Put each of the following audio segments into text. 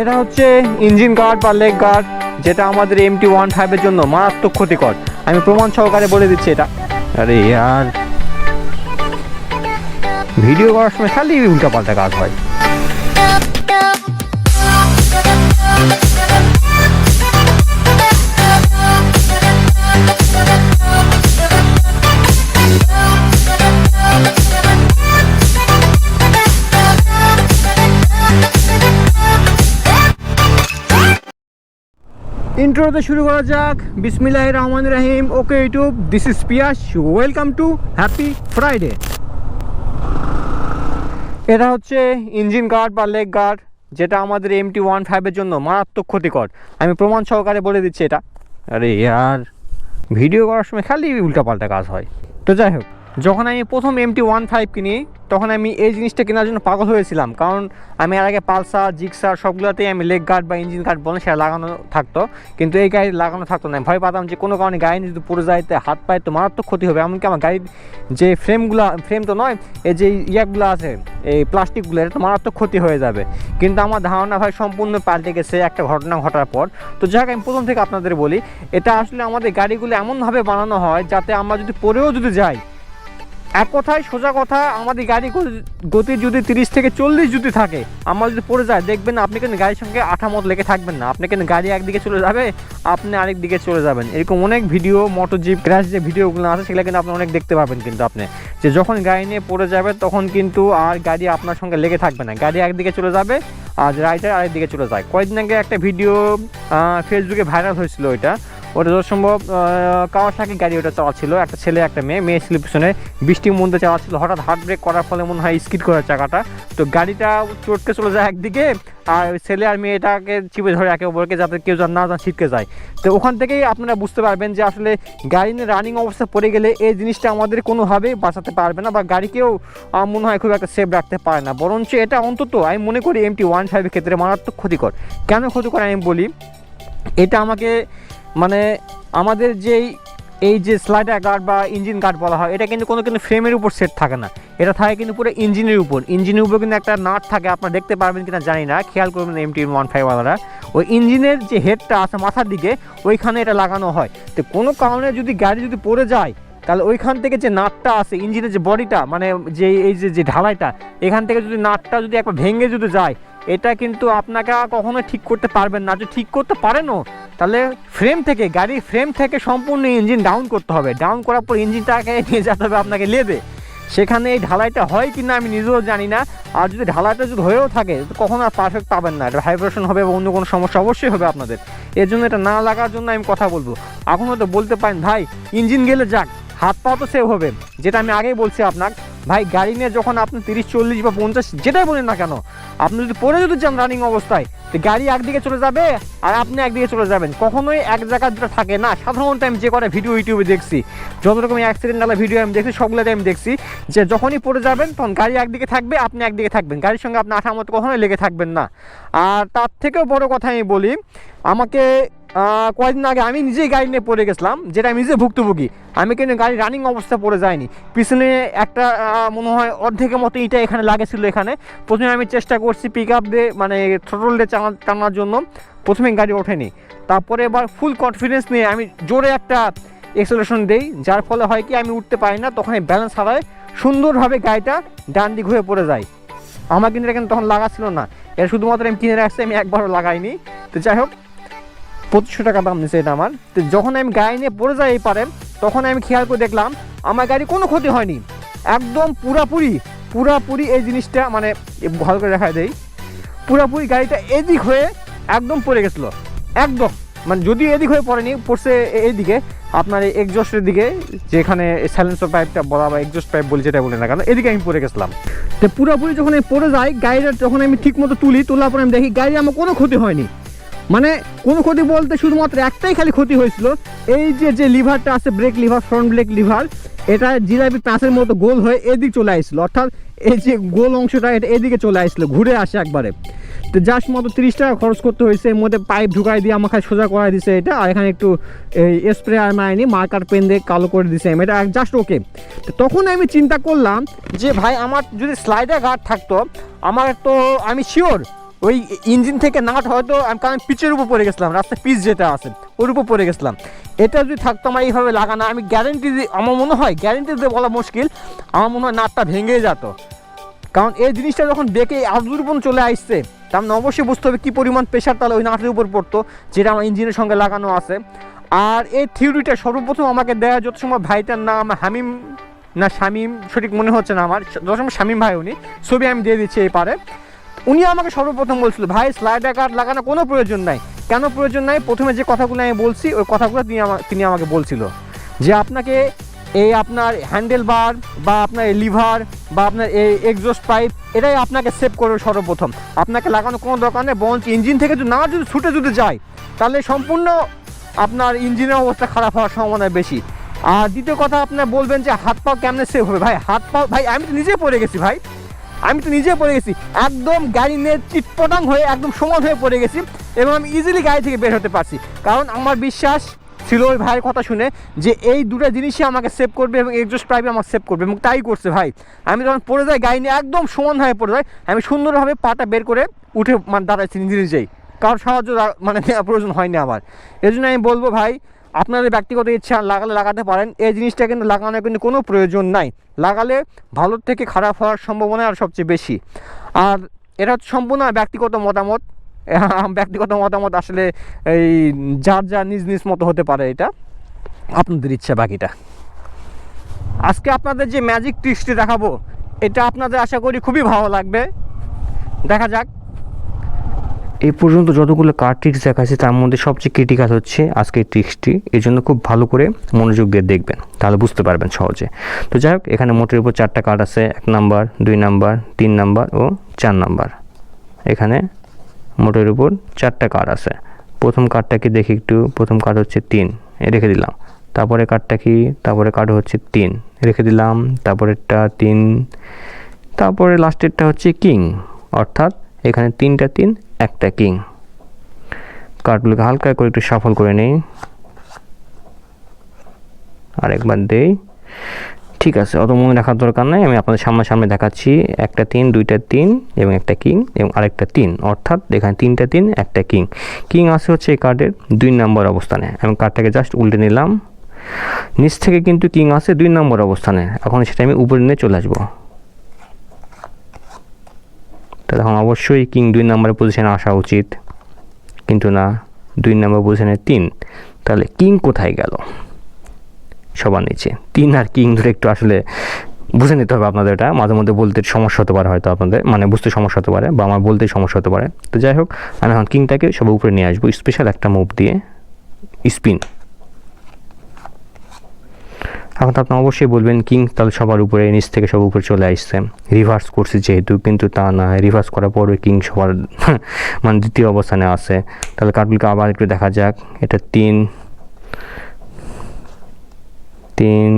এটা হচ্ছে engine guard বা লেগ গার্ড যেটা আমাদের এম টি ওয়ান ফাইভের জন্য মারাত্মক ক্ষতিকর। আমি প্রমাণ সহকারে বলে দিচ্ছি এটা। আরে আর ভিডিও করার সময় খালি উল্টা পাল্টা কাজ হয়। ইন্ট্রোতে শুরু করা যাক। বিসমিল্লাহ রহমান রাহিম। Okay, YouTube this is Piyas welcome to happy Friday এটা হচ্ছে ইঞ্জিন গার্ড বা লেগ গার্ড, যেটা আমাদের এমটি ওয়ান ফাইভের জন্য মারাত্মক ক্ষতিকর। আমি প্রমাণ সহকারে বলে দিচ্ছি এটা। আরে ইয়ার ভিডিও করার সময় খালি উল্টাপাল্টা কাজ হয়। তো যাই হোক। যখন আমি প্রথম এমটি ওয়ান ফাইভ কিনি, তখন আমি এই জিনিসটা কেনার জন্য পাগল হয়েছিলাম। কারণ আমি এর আগে পালসার, জিক্সার সবগুলোতেই আমি লেগ গার্ড বা ইঞ্জিন গার্ড বলে সেটা লাগানো থাকতো। কিন্তু এই গাড়ি লাগানো থাকতো না। ভয় পাতাম যে কোনো কারণে গাড়ি যদি পড়ে যাইতে হাত পায়ে তো মারাত্মক ক্ষতি হবে। এমনকি আমার গাড়ির যে ফ্রেমগুলো, ফ্রেম তো নয়, এই যে ইয়াগুলো আছে, এই প্লাস্টিকগুলো, এটা তো মারাত্মক ক্ষতি হয়ে যাবে। কিন্তু আমার ধারণা ভাই সম্পূর্ণ পাল্টে গেছে একটা ঘটনা ঘটার পর। তো যাক আমি প্রথম থেকে আপনাদের বলি, এটা আসলে আমাদের গাড়িগুলো এমনভাবে বানানো হয় যাতে আমরা যদি পরেও যদি যাই এক কথায় সোজা কথা, আমাদের গাড়ি গতি- যদি তিরিশ থেকে চল্লিশ যদি থাকে, আমরা যদি পড়ে যায়, দেখবেন আপনি কিন্তু গাড়ির সঙ্গে আঠা মত লেগে থাকবেন না। আপনি কিন্তু গাড়ি একদিকে চলে যাবে, আপনি আরেক দিকে চলে যাবেন। এরকম অনেক ভিডিও মোটর জিপ ক্র্যাশ যে ভিডিওগুলো আছে, সেগুলো কিন্তু আপনি অনেক দেখতে পাবেন কিন্তু আপনি। যে যখন গাড়ি নিয়ে পড়ে যাবে, তখন কিন্তু আর গাড়ি আপনার সঙ্গে লেগে থাকবে না। গাড়ি একদিকে চলে যাবে, আর রাইডার আরেক দিকে চলে যায়। কয়েকদিন আগে একটা ভিডিও ফেসবুকে ভাইরাল হয়েছিল ওইটা। ওটা যত সম্ভব কাওয়াসাকি গাড়ি ওটা চালাচ্ছিল, একটা ছেলে, একটা মেয়ে মেয়ে ছিল পিছনে বৃষ্টির মধ্যে চালাচ্ছিল, হঠাৎ হার্ট ব্রেক করার ফলে মনে হয় স্কিড করার চাকাটা। তো গাড়িটা চটকে চলে যায় একদিকে, আর ছেলে আর মেয়েটাকে চিপে ধরে একে অপরকে যাতে কেউ যেন না যেন ছিটকে যায়। তো ওখান থেকেই আপনারা বুঝতে পারবেন যে আসলে গাড়ি নিয়ে রানিং অবস্থা পড়ে গেলে এই জিনিসটা আমাদের কোনোভাবেই বাঁচাতে পারবে না, বা গাড়িকেও মনে হয় খুব একটা সেফ রাখতে পারে না। বরঞ্চ এটা অন্তত আমি মনে করি এমটি ওয়ান ফাইভের ক্ষেত্রে মারাত্মক ক্ষতিকর। কেন ক্ষতিকর আমি বলি? এটা আমাকে মানে আমাদের যেই, এই যে স্লাইডার গার্ড বা ইঞ্জিন গার্ড বলা হয়, এটা কিন্তু কোনো কিন্তু ফ্রেমের উপর সেট থাকে না। এটা থাকে কিন্তু পুরো ইঞ্জিনের উপর। ইঞ্জিনের উপর কিন্তু একটা নাট থাকে, আপনারা দেখতে পারবেন কিনা জানি না, খেয়াল করবেন এমটি ওয়ান ফাইভওয়ালারা ওই ইঞ্জিনের যে হেডটা আছে মাথার দিকে, ওইখানে এটা লাগানো হয়। তো কোনো কারণে যদি গাড়ি যদি পড়ে যায়, তাহলে ওইখান থেকে যে নাটটা আছে ইঞ্জিনের যে বডিটা মানে যে এই যে যে ঢালাইটা, এখান থেকে যদি নাটটা যদি একবার ভেঙে যদি যায়, এটা কিন্তু আপনাকে কখনো ঠিক করতে পারবেন না। যদি ঠিক করতে পারেনও তাহলে ফ্রেম থেকে গাড়ির ফ্রেম থেকে সম্পূর্ণ ইঞ্জিন ডাউন করতে হবে। ডাউন করার পর ইঞ্জিনটাকে নিয়ে যেতে হবে আপনাকে লেদে সেখানে এই ঢালাইটা হয় কি না আমি নিজেও জানি না। আর যদি ঢালাইটা যদি হয়েও থাকে কখনো আর পারফেক্ট পাবেন না। এটা ভাইব্রেশন হবে বা অন্য কোনো সমস্যা অবশ্যই হবে আপনাদের। এর জন্য এটা না লাগার জন্য আমি কথা বলব। এখন হয়তো বলতে পারেন, ভাই ইঞ্জিন গেলে যাক, হাত পা তো সেভ হবে। যেটা আমি আগেই বলছি আপনার ভাই, গাড়ি নিয়ে যখন আপনি তিরিশ, চল্লিশ বা পঞ্চাশ যেটাই বলেন না কেন, আপনি যদি পরে যদি যান রানিং অবস্থায়, তো গাড়ি একদিকে চলে যাবে আর আপনি একদিকে চলে যাবেন। কখনোই এক জায়গায় যেটা থাকে না সাধারণত আমি যে করে ভিডিও ইউটিউবে দেখছি, যত রকম অ্যাক্সিডেন্ট আলা ভিডিও আমি দেখছি, সবগুলোতে আমি দেখছি, যে যখনই পড়ে যাবেন, তখন গাড়ি একদিকে থাকবে, আপনি একদিকে থাকবেন। গাড়ির সঙ্গে আপনি আঠার মতো কখনোই লেগে থাকবেন না। আর তার থেকেও বড় কথা আমি বলি, আমাকে কয়েকদিন আগে আমি নিজেই গাড়ি নিয়ে পড়ে গেছিলাম, যেটা আমি নিজে ভুক্তভোগী। আমি কিন্তু গাড়ি রানিং অবস্থা পড়ে যায়নি পিছনে একটা মনে হয় অর্ধেকের মতো ইটা এখানে লাগেছিল এখানে। প্রথমে আমি চেষ্টা করছি পিক আপ দিয়ে মানে থ্রোটল দিয়ে চালা টানার জন্য। প্রথমে গাড়ি ওঠেনি। তারপরে এবার ফুল কনফিডেন্স নিয়ে আমি জোরে একটা এক্সেলেশন দেই, যার ফলে হয় কি আমি উঠতে পারি না, তখন ব্যালেন্স হারায়। সুন্দরভাবে গাড়িটা ডান দিক হয়ে পড়ে যায়। আমার কিন্তু কিন্তু তখন লাগা ছিল না। এটা শুধুমাত্র আমি কিনে রাখছি, আমি একবারও লাগাইনি। তো যাই হোক পঁচিশশো টাকা দাম নিচ্ছে এটা আমার। তো যখন আমি গাড়ি নিয়ে পড়ে যাই এই পারে, তখন আমি খেয়াল করে দেখলাম, আমার গাড়ি কোনো ক্ষতি হয়নি। একদম পুরাপুরি পুরাপুরি এই জিনিসটা মানে ভালো করে দেখা দেয় পুরাপুরি গাড়িটা এদিক হয়ে একদম পড়ে গেছিল। একদম মানে যদি এদিক হয়ে পড়েনি, পড়ছে এইদিকে আপনার এই এক্সজস্টের দিকে, যেখানে সাইলেন্সার পাইপটা বলা বা এক্সজস্ট পাইপ বলি যেটা বলে না কেন, এদিকে আমি পড়ে গেছিলাম। তো পুরোপুরি যখন আমি পড়ে যাই, গাড়িটা যখন আমি ঠিক মতো তুলি, তোলার পরে আমি দেখি গাড়ি আমার কোনো ক্ষতি হয়নি। মানে কোনো ক্ষতি বলতে শুধুমাত্র একটাই খালি ক্ষতি হয়েছিল, এই যে যে লিভারটা আছে, brake lever, front brake lever, এটা জিলাপি পাঁচের মতো গোল হয়ে এদিক চলে আসছিল অর্থাৎ এই যে গোল অংশটা, এটা এদিকে চলে আসছিল ঘুরে আসে একবারে। তো জাস্ট মতো তিরিশ টাকা খরচ করতে হয়েছে, এর মধ্যে পাইপ ঢুকাই দিয়ে আমাকে সোজা করাই দিছে এটা, আর এখানে একটু, এই স্প্রে আর মারিনি মার্কার পেন দিয়ে কালো করে দিছে আমি, এটা জাস্ট ওকে তো তখন আমি চিন্তা করলাম যে ভাই, আমার যদি স্লাইডার গার্ড থাকতো, আমার তো, আমি শিওর ওই ইঞ্জিন থেকে নাট হয়তো আমি কারণ পিচের উপর পড়ে গেছিলাম, রাস্তায় পিচ যেটা আছে, ওর উপর পড়ে গেছিলাম। এটা যদি থাকতো আমার এইভাবে লাগানো আমি গ্যারেন্টি দিয়ে আমার মনে হয় গ্যারেন্টি দিয়ে বলা মুশকিল, আমার মনে হয় নাটটা ভেঙে যেত। কারণ এই জিনিসটা যখন বেঁকে আদুর পর্যন্ত চলে আসছে, তার মানে অবশ্যই বুঝতে হবে কী পরিমাণ প্রেশার তাহলে ওই নাটের উপর পড়তো, যেটা আমার ইঞ্জিনের সঙ্গে লাগানো আছে। আর এই থিওরিটা সর্বপ্রথম আমাকে দেয়া যত সময় ভাইটার নাম হামিম, না শামিম, সঠিক মনে হচ্ছে না আমার, যত সময় শামিম ভাই উনি, ছবি আমি দিয়ে দিচ্ছি এই পারে। উনি আমাকে সর্বপ্রথম বলছিল, ভাই স্লাইডার কার্ড লাগানো কোনো প্রয়োজন নাই। কেন প্রয়োজন নাই? প্রথমে যে কথাগুলো আমি বলছি, ওই কথাগুলো তিনি তিনি আমাকে বলছিল যে আপনাকে এই আপনার হ্যান্ডেল বার বা আপনার এই লিভার বা আপনার এই এক্সজস্ট পাইপ এটাই আপনাকে সেভ করবে সর্বপ্রথম। আপনাকে লাগানো কোনো দরকার নেই, বরঞ্চ ইঞ্জিন থেকে না যদি ছুটে যদি যায়, তাহলে সম্পূর্ণ আপনার ইঞ্জিনের অবস্থা খারাপ হওয়ার সম্ভাবনা বেশি। আর দ্বিতীয় কথা, আপনার বলবেন যে হাত পা কেমনে সেভ হবে? ভাই হাত পা ভাই, আমি তো নিজে পড়ে গেছি, ভাই। আমি তো নিজে পড়ে গেছি। একদম গাড়ি নিয়ে চিটপটাং হয়ে, একদম সমান হয়ে পড়ে গেছি এবং আমি ইজিলি গাড়ি থেকে বের হতে পারছি। কারণ আমার বিশ্বাস ছিল ওই ভাইয়ের কথা শুনে যে এই দুটো জিনিসই আমাকে সেভ করবে এবং এক্সজস্ট পাইপে আমাকে সেভ করবে এবং তাই করছে ভাই। আমি যখন পড়ে যাই, গাড়ি নিয়ে একদম সমান হয়ে পড়ে যাই, আমি সুন্দরভাবে পাটা বের করে উঠে মানে দাঁড়াচ্ছি নিজে নিজেই। কারোর সাহায্য মানে প্রয়োজন হয়নি আমার। এই জন্য আমি বলব ভাই আপনাদের ব্যক্তিগত ইচ্ছা লাগালে লাগাতে পারেন, এই জিনিসটা কিন্তু লাগানোর কিন্তু কোনো প্রয়োজন নাই। লাগালে ভালোর থেকে খারাপ হওয়ার সম্ভাবনা আর সবচেয়ে বেশি। আর এটা সম্পূর্ণ ব্যক্তিগত মতামত। ব্যক্তিগত মতামত আসলে এই যার যার নিজ নিজ মতো হতে পারে এটা। আপনাদের ইচ্ছা বাকিটা। আজকে আপনাদের যে ম্যাজিক ট্রিক্সটি দেখাবো, এটা আপনাদের আশা করি খুবই ভালো লাগবে। দেখা যাক। এই পর্যন্ত যতগুলো কার ট্রিক্স দেখাচ্ছে তার মধ্যে সবচেয়ে ক্রিটিক্যাল হচ্ছে আজকের ট্রিক্সটি এই জন্য খুব ভালো করে মনোযোগ দিয়ে দেখবেন, তাহলে বুঝতে পারবেন সহজে। তো যাই হোক, এখানে মোটের উপর চারটা কার্ড আছে, এক নাম্বার দুই নাম্বার তিন নাম্বার ও চার নাম্বার এখানে মোটের উপর চারটা কার্ড আছে। প্রথম কার্ডটাকে দেখি একটু, প্রথম কার্ড হচ্ছে তিন রেখে দিলাম। তারপরে কার্ডটা কি, তারপরে কার্ড হচ্ছে তিন রেখে দিলাম। তারপরেরটা তিন, তারপরে লাস্টেরটা হচ্ছে কিং অর্থাৎ এখানে তিনটা তিন একটা কিং। কার্ডগুলোকে হালকা করে একটু সাফল করে নেই। আরেকবার দেই। ঠিক আছে, অত মনে রাখার দরকার নাই, আমি আপনাদের সামনাসামনি দেখাচ্ছি। একটা তিন, দুইটা তিন এবং একটা কিং এবং আরেকটা তিন। অর্থাৎ এখানে তিনটা তিন, একটা কিং। কিং আছে হচ্ছে এই কার্ডের দুই নম্বর অবস্থানে। আমি কার্ডটাকে জাস্ট উল্টে নিলাম। নিচ থেকে কিন্তু কিং আছে দুই নম্বর অবস্থানে। এখন সেটা আমি উপরে নিয়ে চলে আসব। তাহলে এখন অবশ্যই কিং দুই নম্বরের পজিশনে আসা উচিত। কিন্তু না, দুই নম্বর পজিশনে তিন। তাহলে কিং কোথায় গেল? সবার নিচে। তিন আর কিং ধরে একটু আসলে বুঝে নিতে হবে আপনাদের এটা। মাঝে মধ্যে বলতে সমস্যা হতে পারে হয়তো আপনাদের। মানে বুঝতে সমস্যা হতে পারে বা আমার বলতে সমস্যা হতে পারে। তো যাই হোক, আমি এখন কিংটাকে সবার উপরে নিয়ে আসব। স্পেশাল একটা মুভ দিয়ে স্পিন এখন তো আপনি অবশ্যই বলবেন কিং তাহলে সবার উপরে, নিচ থেকে সব উপরে চলে আসছে। রিভার্স করছে যেহেতু, কিন্তু তা না রিভার্স করার পরে কিং সবার মানে দ্বিতীয় অবস্থানে আছে। তাহলে কার্ডগুলোকে আবার একটু দেখা যাক। এটা তিন তিন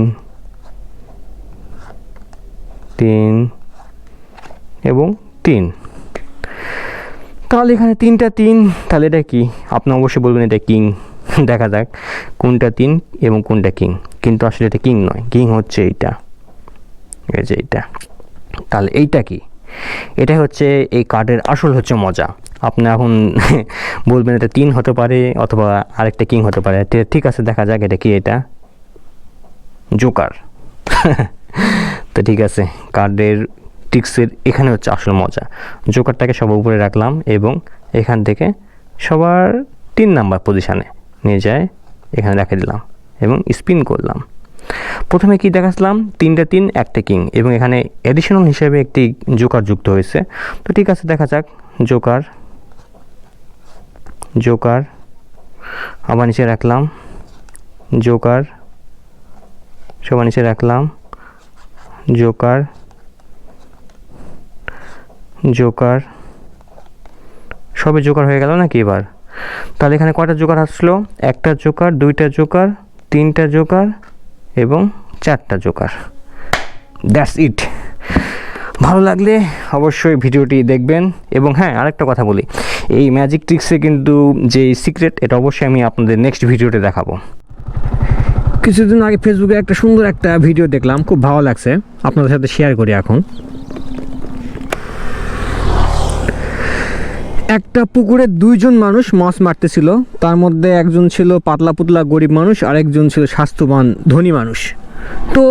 তিন এবং তিন। তাহলে এখানে তিনটা তিন, তাহলে এটা কি? আপনি অবশ্যই বলবেন এটা কিং। দেখা যাক কোনটা তিন এবং কোনটা কিং। কিন্তু আসলে এটা কিং নয়। কিং হচ্ছে এইটা। এই যে এইটা। তাহলে এইটা কি? এটা হচ্ছে এই কার্ডের আসল হচ্ছে মজা। আপনি এখন বলবেন এটা তিন হতে পারে অথবা আরেকটা কিং হতে পারে। ঠিক আছে, দেখা যাক এটা কি এটা? জোকার তো ঠিক আছে কার্ডের টিক্সের এখানে হচ্ছে আসল মজা। জোকারটাকে সবার উপরে রাখলাম এবং এখান থেকে সবার তিন নাম্বার পজিশানে নিয়ে যায়, এখানে রেখে দিলাম। এবং স্পিন করলাম। প্রথমে কি দেখাচ্ছিলাম? তিনটা তিন, একটা কিং এবং এখানে অ্যাডিশনাল হিসেবে একটি জোকার যুক্ত হয়েছে। তো ঠিক আছে, দেখা যাক। জোকার জোকার আবার নিচে রাখলাম। জোকার সবার নিচে রাখলাম। জোকার জোকার সবে জোকার হয়ে গেল নাকি এবার? তাহলে এখানে কয়টা জোকার আসলো? একটা জোকার দুইটা জোকার তিনটা জোকার এবং চারটা জোকার। দ্যাটস ইট ভালো লাগলে অবশ্যই ভিডিওটি দেখবেন এবং হ্যাঁ আরেকটা কথা বলি। এই ম্যাজিক ট্রিক্সে কিন্তু যে সিক্রেট এটা অবশ্যই আমি আপনাদের নেক্সট ভিডিওতে দেখাবো। কিছুদিন আগে ফেসবুকে একটা সুন্দর একটা ভিডিও দেখলাম, খুব ভালো লাগছে। আপনাদের সাথে শেয়ার করি এখন। একটা পুকুরে দুইজন মানুষ মাছ মারতেছিল। তার মধ্যে একজন ছিল পাতলা পুতলা গরিব মানুষ আর একজন ছিল স্বাস্থ্যবান, ধনী মানুষ। তো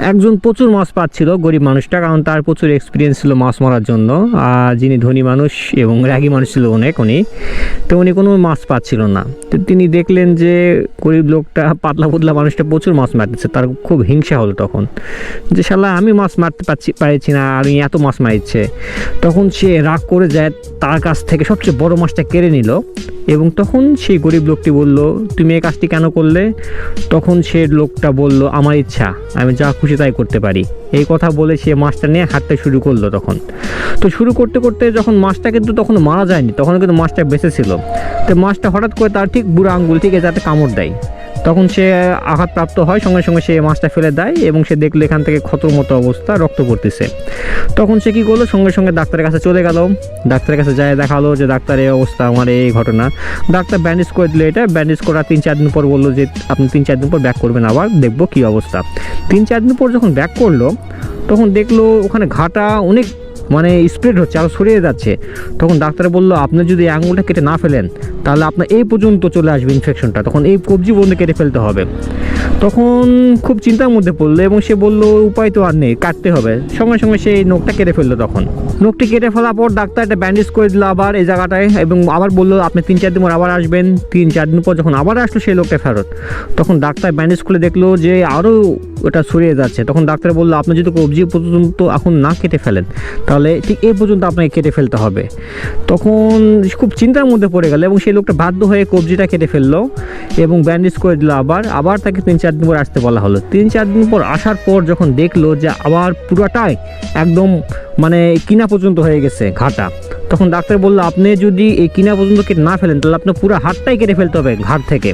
একজন প্রচুর মাছ পাচ্ছিল, গরিব মানুষটা, কারণ তার প্রচুর এক্সপিরিয়েন্স ছিল মাছ মারার জন্য। আর যিনি ধনী মানুষ এবং রাগী মানুষ ছিল অনেক উনি, তো উনি কোনো মাছ পাচ্ছিল না। তো তিনি দেখলেন যে গরিব লোকটা, পাতলা পুতলা মানুষটা প্রচুর মাছ মারতেছে, তার খুব হিংসা হলো তখন। যে শালা, আমি মাছ মারতে পারছি পারছি না, আর এত মাছ মারিচ্ছে তখন সে রাগ করে যায়, তার কাছ থেকে সবচেয়ে বড় মাছটা কেড়ে নিল এবং তখন সেই গরিব লোকটি বলল, তুমি এই কাজটি কেন করলে? তখন সে লোকটা বলল, আমার ইচ্ছা, আমি যা খুশি তাই করতে পারি। এই কথা বলে সে মাছটা নিয়ে হাঁটতে শুরু করল তখন। তো শুরু করতে করতে যখন মাছটা কিন্তু তখন মারা যায়নি, তখন কিন্তু মাছটা বেঁচে ছিল। তো মাছটা হঠাৎ করে তার ঠিক বুড়ো আঙ্গুল থেকে যাতে কামড় দেয়। তখন সে আঘাতপ্রাপ্ত হয়, সঙ্গে সঙ্গে সে মাছটা ফেলে দেয় এবং সে দেখল এখান থেকে ক্ষতর মতো অবস্থা, রক্ত পড়তেছে। তখন সে কী করল? সঙ্গে সঙ্গে ডাক্তারের কাছে চলে গেল। ডাক্তারের কাছে যায়, দেখাল যে ডাক্তার, এই অবস্থা আমার, এই ঘটনা। ডাক্তার ব্যান্ডেজ করে দিল এটা ব্যান্ডেজ করা তিন চার দিন পর বলল যে, আপনি তিন চার দিন পর ব্যাক করবেন আবার, দেখব কী অবস্থা। তিন চার দিন পর যখন ব্যাক করল, তখন দেখল ওখানে ঘাটা অনেক মানে স্প্রেড হচ্ছে আরও ছড়িয়ে যাচ্ছে। তখন ডাক্তার বলল, আপনি যদি আঙুলটা কেটে না ফেলেন, তাহলে আপনার এই পর্যন্ত চলে আসবে ইনফেকশনটা তখন এই কবজি বন্ধ কেটে ফেলতে হবে। তখন খুব চিন্তার মধ্যে পড়ল এবং সে বলল, উপায় তো আর নেই, কাটতে হবে। সঙ্গে সঙ্গে সেই নখটা কেটে ফেলল তখন। নখটি কেটে ফেলার পর ডাক্তার একটা ব্যান্ডেজ করে দিল আবার এই জায়গাটায় এবং আবার বলল, আপনি তিন, চার দিন পর আবার আসবেন। তিন, চার দিন পর যখন আবার আসলো সেই লোকটা ফেরত, তখন ডাক্তার ব্যান্ডেজ করে দেখল যে আরও ওটা ছড়িয়ে যাচ্ছে। তখন ডাক্তার বলল, আপনি যদি কবজি পর্যন্ত এখন না কেটে ফেলেন, তাহলে ঠিক এই পর্যন্ত আপনাকে কেটে ফেলতে হবে। তখন খুব চিন্তার মধ্যে পড়ে গেল এবং সেই লোকটা বাধ্য হয়ে কবজিটা কেটে ফেলল এবং ব্যান্ডেজ করে দিল আবার। আবার তাকে তিন, চার দিন পর আসতে বলা হলো। তিন, চার দিন পর আসার পর যখন দেখল যে আবার পুরোটাই একদম মানে কিনা পর্যন্ত হয়ে গেছে ঘাটা। তখন ডাক্তার বলল, আপনি যদি এই কিনা পর্যন্ত কেটে না ফেলেন, তাহলে আপনার পুরো হাতটাই কেটে ফেলতে হবে ঘাট থেকে।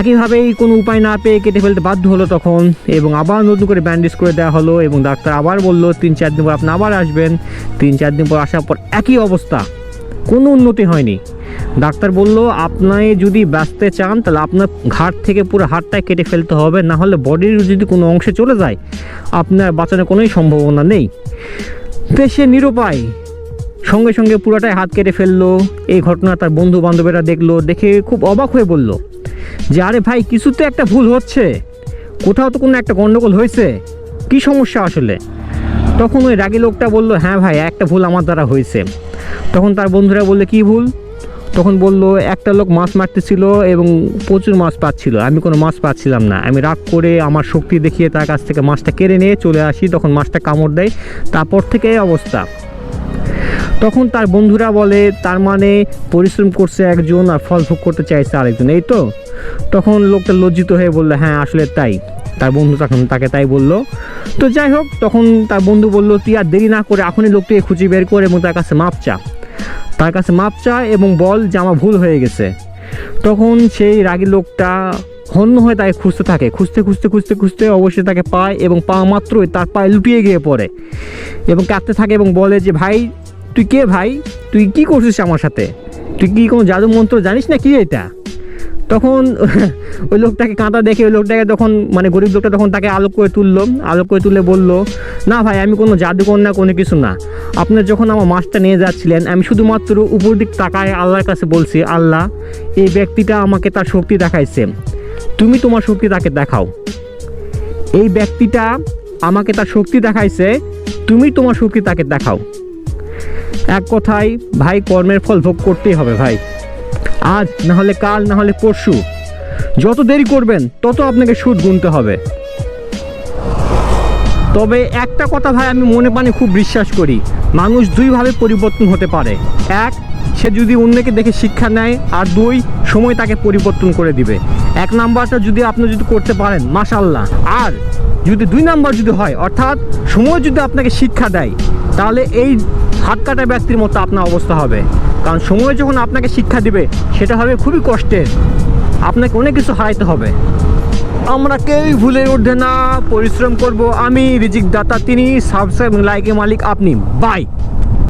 একইভাবেই কোনো উপায় না পেয়ে কেটে ফেলতে বাধ্য হলো তখন এবং আবার নতুন করে ব্যান্ডেজ করে দেওয়া হলো এবং ডাক্তার আবার বলল, তিন, চার দিন পর আপনি আবার আসবেন। তিন, চার দিন পর আসার পর একই অবস্থা, কোনো উন্নতি হয়নি। ডাক্তার বলল, আপনি যদি বাঁচতে চান, তাহলে আপনার ঘাট থেকে পুরো হাতটাই কেটে ফেলতে হবে, না হলে বডির যদি কোনো অংশে চলে যায়, আপনার বাঁচানোর কোনোই সম্ভাবনা নেই। সে নিরুপায়। সঙ্গে সঙ্গে পুরোটাই হাত কেটে ফেলল। এই ঘটনা তার বন্ধু বান্ধবেরা দেখল, দেখে খুব অবাক হয়ে বলল, যে আরে ভাই কিছু তো একটা ভুল হচ্ছে। কোথাও তো কোনো একটা গণ্ডগোল হয়েছে। কি সমস্যা আসলে? তখন ওই রাগী লোকটা বলল হ্যাঁ ভাই, একটা ভুল আমার দ্বারা হয়েছে। তখন তার বন্ধুরা বললে, কি ভুল? তখন বলল, একটা লোক মাছ মারতেছিল এবং প্রচুর মাছ পাচ্ছিল। আমি কোনো মাছ পাচ্ছিলাম না। আমি রাগ করে আমার শক্তি দেখিয়ে তার কাছ থেকে মাছটা কেড়ে নিয়ে চলে আসি। তখন মাছটা কামড় দেয়। তারপর থেকে এই অবস্থা। তখন তার বন্ধুরা বলে, তার মানে পরিশ্রম করছে একজন আর ফল ভোগ করতে চাইছে আরেকজন। এই তো। তখন লোকটা লজ্জিত হয়ে বলল হ্যাঁ আসলে তাই। তার বন্ধু তখন তাকে তাই বলল। তো যাই হোক, তখন তার বন্ধু বলল, তুই আর দেরি না করে এখনই লোকটিকে খুঁজে বের করে এবং তার কাছে মাপ চা। তার কাছে মাপ চায় এবং বল যে আমার ভুল হয়ে গেছে। তখন সেই রাগী লোকটা হন্য হয়ে তাকে খুঁজতে থাকে। খুঁজতে খুঁজতে খুঁজতে খুঁজতে অবশ্যই তাকে পায় এবং পাওয়া মাত্রই তার পায়ে লুটিয়ে গিয়ে পড়ে এবং কাঁদতে থাকে এবং বলে যে, ভাই, তুই কে ভাই? তুই কি করছিস আমার সাথে? তুই কি কোনো জাদু মন্ত্র জানিস না? কি এটা? তখন ওই লোকটাকে কাঁদা দেখে ওই লোকটাকে তখন মানে গরিব লোকটা তখন তাকে আলোক করে তুললো। আলোক করে তুলে বলল, না ভাই, আমি কোনো জাদুকর না কোনো কিছু না। আপনার যখন আমার মাছটা নিয়ে যাচ্ছিলেন, আমি শুধুমাত্র উপর দিক তাকায় আল্লাহর কাছে বলছি, আল্লাহ, এই ব্যক্তিটা আমাকে তার শক্তি দেখাইছে। তুমি তোমার শক্তি তাকে দেখাও। এই ব্যক্তিটা আমাকে তার শক্তি দেখাইছে, তুমি তোমার শক্তি তাকে দেখাও। এক কথায়, ভাই, কর্মের ফল ভোগ করতেই হবে ভাই। আজ না হলে কাল না হলে পরশু। যত দেরি করবেন, তত আপনাকে সুদ গুনতে হবে। তবে একটা কথা ভাই, আমি মনে প্রাণে খুব বিশ্বাস করি, মানুষ দুইভাবে পরিবর্তন হতে পারে। এক, সে যদি অন্যকে দেখে শিক্ষা নেয়, আর দুই, সময় তাকে পরিবর্তন করে দিবে। এক নাম্বারটা যদি আপনি যদি করতে পারেন মাশাল্লাহ আর যদি দুই নাম্বার যদি হয়, অর্থাৎ সময় যদি আপনাকে শিক্ষা দেয়, তাহলে এই হাত কাটা ব্যক্তির মতো আপনার অবস্থা হবে। কারণ সময় যখন আপনাকে শিক্ষা দিবে, সেটা হবে খুবই কষ্টের। আপনাকে অনেক কিছু হারাইতে হবে। আমরা কেউই ভুলে উঠবে না, পরিশ্রম করব আমি রিজিক দাতা তিনি, সাবস্ক্রাইব লাইকে মালিক আপনি। বাই